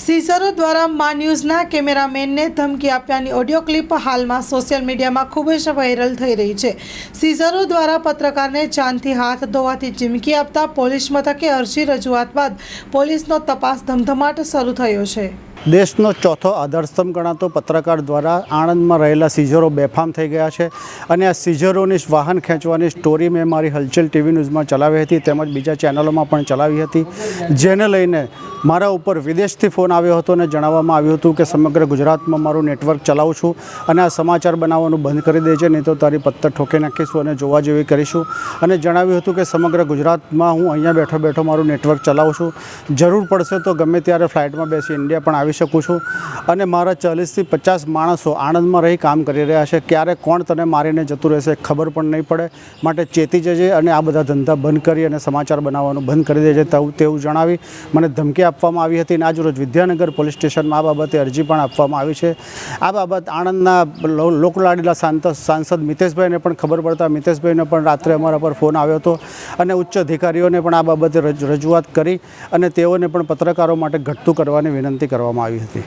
સીઝરો દ્વારા મા ન્યૂઝના કેમેરામેનને ધમકી આપ્યાની ઓડિયો ક્લિપ હાલમાં સોશિયલ મીડિયામાં ખૂબ જ વાયરલ થઈ રહી છે. સીઝરો દ્વારા પત્રકારને જાનથી હાથ ધોવાથી ચીમકી આપતા પોલીસ મથકે અરજી રજૂઆત બાદ પોલીસનો તપાસ ધમધમાટ શરૂ થયો છે. દેશનો ચોથો આધારસ્તંભ ગણાતો પત્રકાર દ્વારા આણંદમાં રહેલા સીઝરો બેફામ થઈ ગયા છે અને આ સીઝરોની વાહન ખેંચવાની સ્ટોરી મેં મારી હલચલ ટીવી ન્યૂઝમાં ચલાવી હતી તેમજ બીજા ચેનલોમાં પણ ચલાવી હતી. જેને લઈને મારા ઉપર વિદેશથી ફોન આવ્યો હતો અને જણાવવામાં આવ્યું હતું કે સમગ્ર ગુજરાતમાં મારું નેટવર્ક ચલાવું છું અને આ સમાચાર બનાવવાનું બંધ કરી દેજે નહીં તો તારી પત્તર ઠોકી નાખીશું અને જોવા જેવી કરીશું. અને જણાવ્યું હતું કે સમગ્ર ગુજરાતમાં હું અહીંયા બેઠો બેઠો મારું નેટવર્ક ચલાવું છું. જરૂર પડશે તો ગમે ત્યારે ફ્લાઇટમાં બેસી ઇન્ડિયા પણ આવી શકું છું. અને મારા ચાલીસથી પચાસ માણસો આણંદમાં રહી કામ કરી રહ્યા છે. ક્યારે કોણ તને મારીને જતું રહેશે ખબર પણ નહીં પડે. માટે ચેતી જજે અને આ બધા ધંધા બંધ કરી અને સમાચાર બનાવવાનું બંધ કરી દેજે તેવું તેવું જણાવી. મને ધમકી આપવામાં આવી હતી અને આજરોજ વિદ્યાનગર પોલીસ સ્ટેશનમાં આ બાબતે અરજી પણ આપવામાં આવી છે. આ બાબત આણંદના લોકલાડીલા સાંસદ મિતેશભાઈને પણ ખબર પડતા મિતેશભાઈને પણ રાત્રે અમારા પર ફોન આવ્યો હતો અને ઉચ્ચ અધિકારીઓને પણ આ બાબતે રજ- રજૂઆત કરી અને તેઓને પણ પત્રકારો માટે ઘટતું કરવાની વિનંતી કરવામાં આવી હતી.